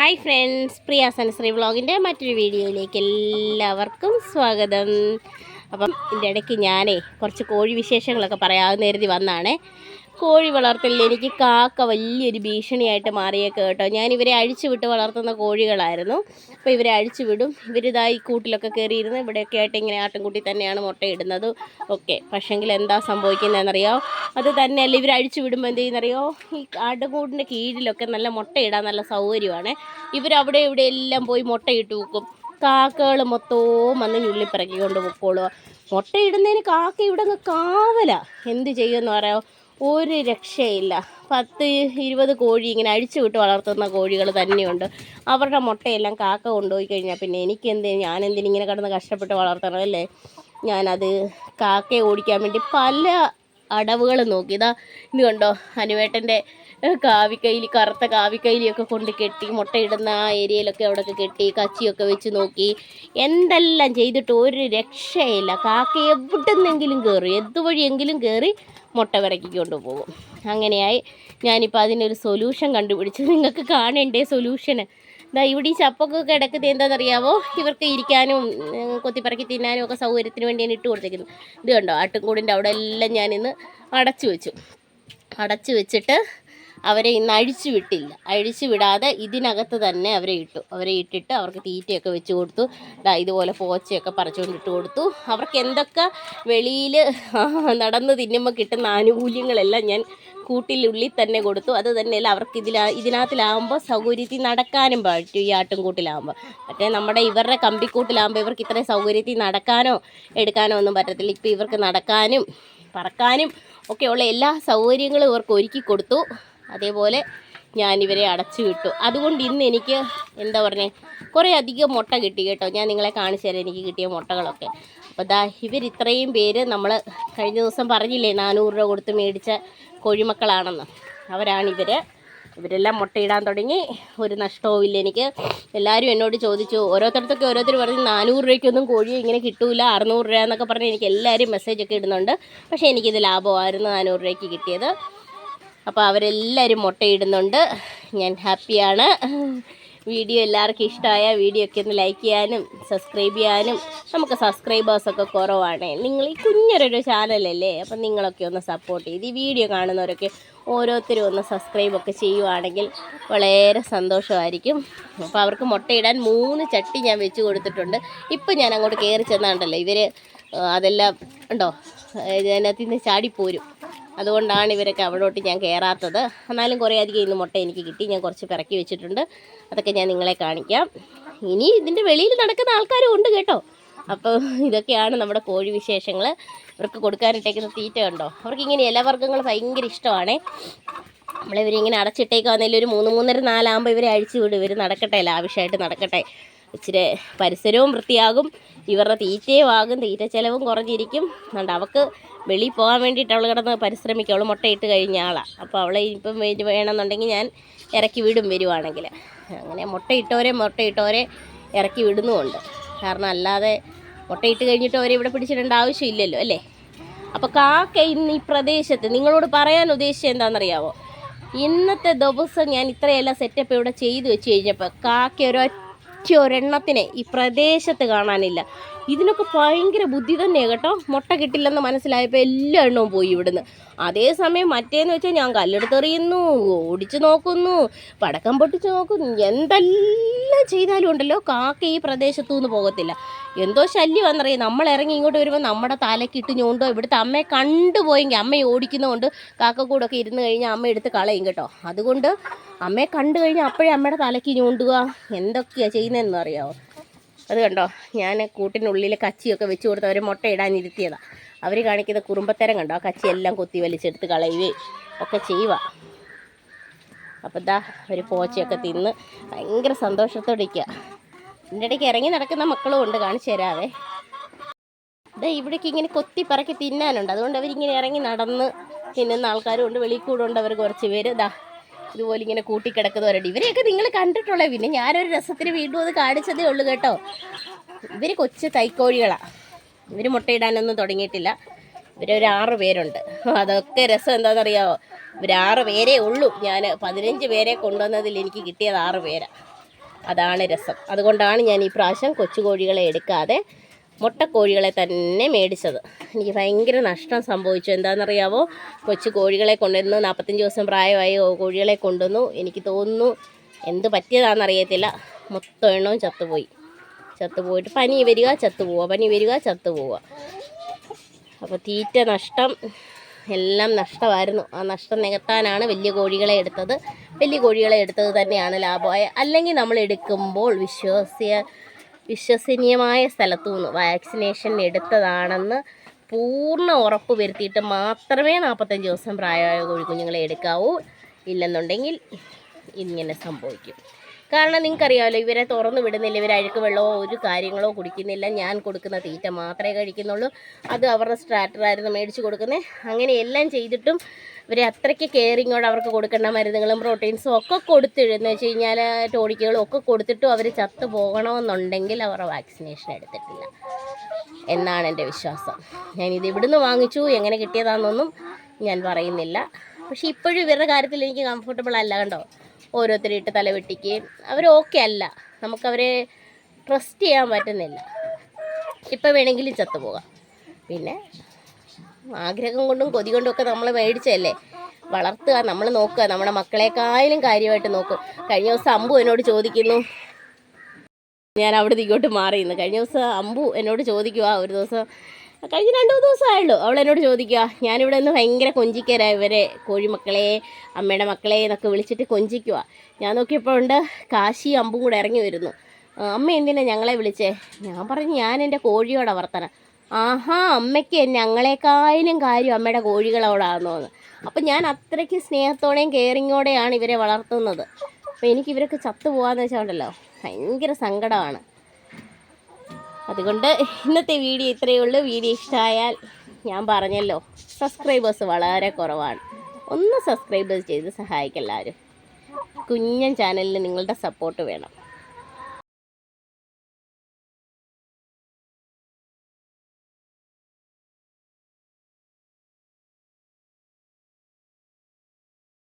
Hi friends പ്രിയ സനശ്രീ വ്ളോഗിന്റെ മറ്റൊരു വീഡിയോയിലേക്ക് എല്ലാവർക്കും സ്വാഗതം. അപ്പം ഇതിന്റെ ഇടയ്ക്ക് ഞാനേ കുറച്ച് കോഴി വിശേഷങ്ങളൊക്കെ പറയാമെന്ന് കരുതി വന്നാണേ. കോഴി വളർത്തലിൽ എനിക്ക് കാക്ക വലിയൊരു ഭീഷണിയായിട്ട് മാറിയേക്ക് കേട്ടോ. ഞാൻ ഇവരെ അഴിച്ചു വിട്ട് വളർത്തുന്ന കോഴികളായിരുന്നു. അപ്പോൾ ഇവരെ അഴിച്ചു വിടും. ഇവരിതായി കൂട്ടിലൊക്കെ കയറിയിരുന്ന് ഇവിടെയൊക്കെ ആയിട്ട് ഇങ്ങനെ ആട്ടിൻകുട്ടി തന്നെയാണ് മുട്ടയിടുന്നത്. ഓക്കെ. പക്ഷേങ്കിൽ എന്താ സംഭവിക്കുന്നതെന്നറിയോ അത് തന്നെയല്ല ഇവർ അഴിച്ചു വിടുമ്പോൾ എന്ത് ചെയ്യുന്നറിയോ? ഈ ആട്ടുകൂടിന്റെ കീഴിലൊക്കെ നല്ല മുട്ടയിടാൻ നല്ല സൗകര്യമാണ്. ഇവരവിടെ ഇവിടെ എല്ലാം പോയി മുട്ടയിട്ട് വെക്കും. കാക്കകൾ മൊത്തവും വന്ന് ഞുള്ളിപ്പിറക്കി കൊണ്ട് പൊക്കോളുക മുട്ടയിടുന്നതിന് കാക്ക ഇവിടെ കാവല. എന്ത് ചെയ്യുമെന്ന് പറയാമോ ഒരു രക്ഷയില്ല. പത്ത് ഇരുപത് കോഴി ഇങ്ങനെ അഴിച്ചു വിട്ട് വളർത്തുന്ന കോഴികൾ തന്നെയുണ്ട്. അവരുടെ മുട്ടയെല്ലാം കാക്ക കൊണ്ടുപോയി കഴിഞ്ഞാൽ പിന്നെ എനിക്കെന്ത് ഞാനെന്തിനിങ്ങനെ കിടന്ന് കഷ്ടപ്പെട്ട് വളർത്തണം അല്ലേ? ഞാനത് കാക്കയെ ഓടിക്കാൻ വേണ്ടി പല അടവുകൾ നോക്കി. ഇതാ ഇത് കണ്ടോ? അനുവേട്ടന്റെ കാവിക്കൈലി കറുത്ത കാവിക്കൈലിയൊക്കെ കൊണ്ട് കെട്ടി മുട്ടയിടുന്ന ആ ഏരിയയിലൊക്കെ അവിടെയൊക്കെ കെട്ടി കച്ചിയൊക്കെ വെച്ച് നോക്കി. എന്തെല്ലാം ചെയ്തിട്ട് ഒരു രക്ഷയില്ല. കാക്ക എവിടുന്നെങ്കിലും കയറി എന്തുവഴിയെങ്കിലും കയറി മുട്ട വിറക്കിക്കൊണ്ട് പോകും അങ്ങനെയായി. ഞാനിപ്പോൾ അതിനൊരു സൊല്യൂഷൻ കണ്ടുപിടിച്ച് നിങ്ങൾക്ക് കാണണ്ടേ സൊല്യൂഷന് ഇതാ ഇവിടെ ഈ ചപ്പൊക്കെ കിടക്കുന്നത് എന്താണെന്നറിയാവോ? ഇവർക്ക് ഇരിക്കാനും കൊത്തിപ്പറക്കി തിന്നാനും ഒക്കെ സൗകര്യത്തിന് വേണ്ടി ഞാൻ ഇട്ട് കൊടുത്തേക്കുന്നത്. ഇത് കണ്ടോ? ആട്ടുംകൂടിന്റെ അവിടെ എല്ലാം ഞാനിന്ന് അടച്ചു വെച്ചു. അടച്ചു വെച്ചിട്ട് അവരെ ഇന്ന് അഴിച്ചു വിട്ടില്ല. അഴിച്ചു വിടാതെ ഇതിനകത്ത് തന്നെ അവരെ ഇട്ടു. അവരെ ഇട്ടിട്ട് അവർക്ക് തീറ്റയൊക്കെ വെച്ച് കൊടുത്തു. ഇതുപോലെ പോച്ചയൊക്കെ പറിച്ചുകൊണ്ട് ഇട്ട് കൊടുത്തു. അവർക്ക് എന്തൊക്കെ വെളിയിൽ നടന്ന് തിന്നുമ്പോൾ കിട്ടുന്ന ആനുകൂല്യങ്ങളെല്ലാം ഞാൻ കൂട്ടിലുള്ളിൽ തന്നെ കൊടുത്തു. അത് തന്നെയല്ല അവർക്ക് ഇതിലാ ഇതിനകത്തിലാകുമ്പോൾ സൗകര്യത്തിൽ നടക്കാനും പറ്റും ഈ ആട്ടുംകൂട്ടിലാകുമ്പോൾ മറ്റേ നമ്മുടെ ഇവരുടെ കമ്പിക്കൂട്ടിലാകുമ്പോൾ ഇവർക്ക് ഇത്രയും സൗകര്യത്തിൽ നടക്കാനോ എടുക്കാനോ ഒന്നും പറ്റത്തില്ല. ഇപ്പോൾ ഇവർക്ക് നടക്കാനും പറക്കാനും ഒക്കെയുള്ള എല്ലാ സൗകര്യങ്ങളും ഇവർക്ക് ഒരുക്കി കൊടുത്തു. അതേപോലെ ഞാൻ ഇവരെ അടച്ചു വിട്ടു. അതുകൊണ്ട് ഇന്ന് എനിക്ക് എന്താ പറഞ്ഞേ കുറേ അധികം മുട്ട കിട്ടി കേട്ടോ. ഞാൻ നിങ്ങളെ കാണിച്ചു തരാം എനിക്ക് കിട്ടിയ മുട്ടകളൊക്കെ. അപ്പോൾ ദാ ഇവർ ഇത്രയും പേര് നമ്മൾ കഴിഞ്ഞ ദിവസം പറഞ്ഞില്ലേ നാനൂറ് രൂപ കൊടുത്ത് മേടിച്ച കോഴിമക്കളാണെന്ന്. അവരാണിവർ ഇവരെല്ലാം മുട്ടയിടാൻ തുടങ്ങി. ഒരു നഷ്ടവും ഇല്ല എനിക്ക്. എല്ലാവരും എന്നോട് ചോദിച്ചു ഓരോരുത്തർക്കൊക്കെ ഓരോരുത്തർ പറഞ്ഞ് നാനൂറ് രൂപയ്ക്കൊന്നും കോഴി ഇങ്ങനെ കിട്ടൂല അറുന്നൂറ് രൂപ എന്നൊക്കെ പറഞ്ഞ് എനിക്ക് എല്ലാവരും മെസ്സേജൊക്കെ ഇടുന്നുണ്ട്. പക്ഷേ എനിക്കിത് ലാഭമായിരുന്നു നാനൂറ് രൂപയ്ക്ക് കിട്ടിയത്. അപ്പോൾ അവരെല്ലാവരും മുട്ടയിടുന്നുണ്ട്. ഞാൻ ഹാപ്പിയാണ്. വീഡിയോ എല്ലാവർക്കും ഇഷ്ടമായ വീഡിയോ ഒക്കെ ഒന്ന് ലൈക്ക് ചെയ്യാനും സബ്സ്ക്രൈബ് ചെയ്യാനും നമുക്ക് സബ്സ്ക്രൈബേഴ്സൊക്കെ കുറവാണ്. നിങ്ങൾ ഈ കുഞ്ഞൊരു ചാനലല്ലേ അപ്പം നിങ്ങളൊക്കെ ഒന്ന് സപ്പോർട്ട് ചെയ്ത് ഈ വീഡിയോ കാണുന്നവരൊക്കെ ഓരോരുത്തരും ഒന്ന് സബ്സ്ക്രൈബൊക്കെ ചെയ്യുവാണെങ്കിൽ വളരെ സന്തോഷമായിരിക്കും. അപ്പോൾ അവർക്ക് മുട്ടയിടാൻ മൂന്ന് ചട്ടി ഞാൻ വെച്ച് കൊടുത്തിട്ടുണ്ട്. ഇപ്പം ഞാൻ അങ്ങോട്ട് കയറി ചെന്നാണ്ടല്ലോ ഇവർ അതെല്ലാം ഉണ്ടോ ഇതിനകത്ത് നിന്ന് ചാടിപ്പോരും. അതുകൊണ്ടാണ് ഇവരൊക്കെ അവിടോട്ട് ഞാൻ കയറാത്തത് എന്നാലും കുറേ അധികം ഇന്ന് മുട്ട എനിക്ക് കിട്ടി. ഞാൻ കുറച്ച് പിറക്കി വെച്ചിട്ടുണ്ട്. അതൊക്കെ ഞാൻ നിങ്ങളെ കാണിക്കാം. ഇനി ഇതിന്റെ വെളിയിൽ നടക്കുന്ന ആൾക്കാരും ഉണ്ട് കേട്ടോ. അപ്പോൾ ഇതൊക്കെയാണ് നമ്മുടെ കോഴി വിശേഷങ്ങൾ. ഇവർക്ക് കൊടുക്കാനിട്ടേക്കുന്ന തീറ്റ ഉണ്ടോ? അവർക്ക് ഇങ്ങനെ ഇലവർഗങ്ങൾ ഭയങ്കര ഇഷ്ടമാണ്. നമ്മളിവരിങ്ങനെ അടച്ചിട്ടേക്കാന്നേലും ഒരു മൂന്ന് മൂന്നര നാലാകുമ്പോൾ ഇവരെ അഴിച്ചു വിടും. ഇവർ നടക്കട്ടെ ലാവിഷായിട്ട് നടക്കട്ടെ. ഇച്ചിരി പരിസരവും വൃത്തിയാകും. ഇവരുടെ തീറ്റയും ആകും. തീറ്റ ചിലവും കുറഞ്ഞിരിക്കും. അതുകൊണ്ട് അവൾക്ക് വെളിയിൽ പോകാൻ വേണ്ടിയിട്ട് അവൾ കിടന്ന് പരിശ്രമിക്കും. അവൾ മുട്ടയിട്ട് കഴിഞ്ഞ ആളാണ് അപ്പോൾ അവളെ ഇപ്പം വേണമെന്നുണ്ടെങ്കിൽ ഞാൻ ഇറക്കി വിടും വരുവാണെങ്കിൽ. അങ്ങനെ മുട്ടയിട്ടവരെ മുട്ടയിട്ടവരെ ഇറക്കി വിടുന്നുമുണ്ട്. കാരണം അല്ലാതെ മുട്ടയിട്ട് കഴിഞ്ഞിട്ട് അവരെ ഇവിടെ പിടിച്ചിടേണ്ട ആവശ്യമില്ലല്ലോ അല്ലേ? അപ്പോൾ കാക്ക ഇന്ന് ഈ പ്രദേശത്ത് നിങ്ങളോട് പറയാൻ ഉദ്ദേശിച്ചത് എന്താണെന്നറിയാവോ? ഇന്നത്തെ ദിവസം ഞാൻ ഇത്രയെല്ലാം സെറ്റപ്പ് ഇവിടെ ചെയ്തു വെച്ച് കഴിഞ്ഞപ്പോൾ കാക്ക ഒരൊറ്റ ഒരെണ്ണത്തിനെ ഈ പ്രദേശത്ത് കാണാനില്ല. ഇതിനൊക്കെ ഭയങ്കര ബുദ്ധി തന്നെയാണ് കേട്ടോ. മുട്ട കിട്ടില്ലെന്ന് മനസ്സിലായപ്പോൾ എല്ലാ എണ്ണവും പോയി ഇവിടുന്ന്. അതേസമയം മറ്റേന്ന് വെച്ചാൽ ഞാൻ കല്ലെടുത്തെറിയുന്നു ഓടിച്ചു നോക്കുന്നു പടക്കം പൊട്ടിച്ച് നോക്കുന്നു എന്തെല്ലാം ചെയ്താലും ഉണ്ടല്ലോ കാക്ക ഈ പ്രദേശത്തു നിന്ന് പോകത്തില്ല. എന്തോ ശല്യം എന്നറിയാം നമ്മൾ ഇറങ്ങി ഇങ്ങോട്ട് വരുമ്പോൾ നമ്മുടെ തലക്കിട്ട് ഞോണ്ടോ? ഇവിടുത്തെ അമ്മയെ കണ്ടുപോയെങ്കിൽ അമ്മയെ ഓടിക്കുന്നതുകൊണ്ട് കാക്കക്കൂടൊക്കെ ഇരുന്ന് കഴിഞ്ഞാൽ അമ്മ എടുത്ത് കളയും കേട്ടോ. അതുകൊണ്ട് അമ്മയെ കണ്ടു കഴിഞ്ഞാൽ അപ്പോഴേ അമ്മയുടെ തലയ്ക്ക് ഞൂണ്ടുക. എന്തൊക്കെയാണ് ചെയ്യുന്നതെന്ന് അറിയാമോ അത് കണ്ടോ? ഞാൻ കൂട്ടിനുള്ളിൽ കച്ചിയൊക്കെ വെച്ച് കൊടുത്ത് അവർ മുട്ട ഇടാനിരുത്തിയതാണ് അവർ കാണിക്കുന്ന കുറുമ്പത്തരം കണ്ടോ? ആ കച്ചി എല്ലാം കൊത്തി വലിച്ചെടുത്ത് കളയുകയും ഒക്കെ ചെയ്യുക അപ്പം ദാ ഒരു പോച്ചയൊക്കെ തിന്ന് ഭയങ്കര സന്തോഷത്തോടെ ഇരിക്കുക ഇതിന്റെ ഇടയ്ക്ക് ഇറങ്ങി നടക്കുന്ന മക്കളും ഉണ്ട് കാണിച്ചു തരാവേ. ഇതാ ഇവിടേക്ക് ഇങ്ങനെ കൊത്തി പറക്കി തിന്നാനുണ്ട്. അതുകൊണ്ട് അവരിങ്ങനെ ഇറങ്ങി നടന്ന് തിന്നുന്ന ആൾക്കാരും ഉണ്ട് വെളിയിൽ കൂടുണ്ട് അവർ കുറച്ച് പേര്. ദാ ഇതുപോലെ ഇങ്ങനെ കൂട്ടിക്കിടക്കുന്നവരുണ്ട്. ഇവരെയൊക്കെ നിങ്ങൾ കണ്ടിട്ടുള്ളേ പിന്നെ ഞാനൊരു രസത്തിന് വീണ്ടും അത് കാണിച്ചതേ ഉള്ളൂ കേട്ടോ. ഇവർ കൊച്ചു തൈക്കോഴികളാണ് ഇവർ മുട്ടയിടാനൊന്നും തുടങ്ങിയിട്ടില്ല. ഇവരൊരു ആറ് പേരുണ്ട്. അതൊക്കെ രസം എന്താണെന്നറിയാമോ ഇവർ ആറ് പേരേ ഉള്ളൂ. ഞാൻ പതിനഞ്ച് പേരെ കൊണ്ടുവന്നതിൽ എനിക്ക് കിട്ടിയത് ആറ് പേരാണ് അതാണ് രസം. അതുകൊണ്ടാണ് ഞാൻ ഈ പ്രാവശ്യം കൊച്ചു കോഴികളെ എടുക്കാതെ മുട്ടക്കോഴികളെ തന്നെ മേടിച്ചത്. എനിക്ക് ഭയങ്കര നഷ്ടം സംഭവിച്ചു. എന്താണെന്നറിയാവോ? കൊച്ചു കോഴികളെ കൊണ്ടുവന്നു. നാൽപ്പത്തഞ്ച് ദിവസം പ്രായമായി കോഴികളെ കൊണ്ടുവന്നു. എനിക്ക് തോന്നുന്നു എന്ത് പറ്റിയതാണെന്നറിയത്തില്ല. മൊത്തം എണ്ണവും ചത്തുപോയി. ചത്തുപോയിട്ട് പനി വരിക ചത്തുപോവുക. പനി വരിക ചത്തുപോവുക. അപ്പോൾ തീറ്റ നഷ്ടം എല്ലാം നഷ്ടമായിരുന്നു. ആ നഷ്ടം നികത്താനാണ് വലിയ കോഴികളെ എടുത്തത്. വലിയ കോഴികളെ എടുത്തത് തന്നെയാണ് ലാഭമായ. അല്ലെങ്കിൽ നമ്മൾ എടുക്കുമ്പോൾ വിശ്വസ്യ വിശ്വസനീയമായ സ്ഥലത്തു നിന്ന് വാക്സിനേഷൻ എടുത്തതാണെന്ന് പൂർണ ഉറപ്പ് വരുത്തിയിട്ട് മാത്രമേ നാൽപ്പത്തഞ്ച് ദിവസം പ്രായമായ കോഴിക്കുഞ്ഞുങ്ങളെ എടുക്കാവൂ. ഇല്ലെന്നുണ്ടെങ്കിൽ ഇങ്ങനെ സംഭവിക്കും. കാരണം നിങ്ങൾക്കറിയാമല്ലോ ഇവരെ തുറന്നു വിടുന്നില്ല. ഇവർ അഴുക്ക് വെള്ളമോ ഒരു കാര്യങ്ങളോ കുടിക്കുന്നില്ല. ഞാൻ കൊടുക്കുന്ന തീറ്റ മാത്രമേ കഴിക്കുന്നുള്ളൂ. അത് അവരുടെ സ്ട്രാറ്ററായിരുന്നു മേടിച്ച് കൊടുക്കുന്നത് അങ്ങനെ എല്ലാം ചെയ്തിട്ടും ഇവരെ അത്രയ്ക്ക് കെയറിങ്ങോട് അവർക്ക് കൊടുക്കേണ്ട മരുന്നുകളും പ്രോട്ടീൻസും ഒക്കെ കൊടുത്തിടുന്നു വെച്ച് കഴിഞ്ഞാൽ ടോണിക്കുകളും ഒക്കെ കൊടുത്തിട്ടും അവർ ചത്തു പോകണമെന്നുണ്ടെങ്കിൽ അവർ വാക്സിനേഷൻ എടുത്തിട്ടില്ല. എന്നാണ് എന്റെ വിശ്വാസം. ഞാൻ ഇത് ഇവിടുന്ന് വാങ്ങിച്ചു. എങ്ങനെ കിട്ടിയതാണെന്നൊന്നും ഞാൻ പറയുന്നില്ല. പക്ഷേ ഇപ്പോഴും ഇവരുടെ കാര്യത്തിൽ എനിക്ക് കംഫർട്ടബിൾ അല്ല കണ്ടോ? ഓരോരുത്തരും ഇട്ട് തല വെട്ടിക്കുകയും അവർ ഓക്കെ അല്ല. നമുക്കവരെ ട്രസ്റ്റ് ചെയ്യാൻ പറ്റുന്നില്ല. ഇപ്പം വേണമെങ്കിലും ചത്തുപോകാം പിന്നെ ആഗ്രഹം കൊണ്ടും കൊതി കൊണ്ടും ഒക്കെ നമ്മൾ മേടിച്ചല്ലേ വളർത്തുക നമ്മൾ നോക്കുക നമ്മുടെ മക്കളെക്കായാലും കാര്യമായിട്ട് നോക്കും. കഴിഞ്ഞ ദിവസം അമ്പു എന്നോട് ചോദിക്കുന്നു. ഞാൻ അവിടെ ഇങ്ങോട്ട് മാറിയിരുന്നു കഴിഞ്ഞ ദിവസം അമ്പു എന്നോട് ചോദിക്കുക ഒരു ദിവസം കഴിഞ്ഞ രണ്ട് മൂന്ന് ദിവസമായുള്ളൂ. അവൾ എന്നോട് ചോദിക്കുക ഞാനിവിടെ നിന്ന് ഭയങ്കര കൊഞ്ചിക്കരാ ഇവരെ കോഴിമക്കളെ അമ്മയുടെ മക്കളെ എന്നൊക്കെ വിളിച്ചിട്ട് കൊഞ്ചിക്കുക ഞാൻ നോക്കിയപ്പോൾ ഉണ്ട് കാശി അമ്പും കൂടെ ഇറങ്ങി വരുന്നു. അമ്മ എന്തിനാ ഞങ്ങളെ വിളിച്ചേ? ഞാൻ പറഞ്ഞു ഞാൻ എന്റെ കോഴിയോടെ വർത്തന ആഹാ അമ്മയ്ക്ക് ഞങ്ങളെക്കായാലും കാര്യം അമ്മയുടെ കോഴികളോടാണെന്ന് അപ്പം ഞാൻ അത്രയ്ക്ക് സ്നേഹത്തോടെയും കെയറിങ്ങോടെയാണ് ഇവരെ വളർത്തുന്നത്. അപ്പോൾ എനിക്ക് ഇവരൊക്കെ ചത്തുപോകാന്ന് വെച്ചാൽ ഉണ്ടല്ലോ ഭയങ്കര സങ്കടമാണ്. അതുകൊണ്ട് ഇന്നത്തെ വീഡിയോ ഇത്രയേ ഉള്ളൂ. വീഡിയോ ഇഷ്ടമായാൽ ഞാൻ പറഞ്ഞല്ലോ സബ്സ്ക്രൈബേഴ്സ് വളരെ കുറവാണ്. ഒന്ന് സബ്സ്ക്രൈബേഴ്സ് ചെയ്ത് സഹായിക്കെല്ലാവരും കുഞ്ഞൻ ചാനലിന് നിങ്ങളുടെ സപ്പോർട്ട് വേണം.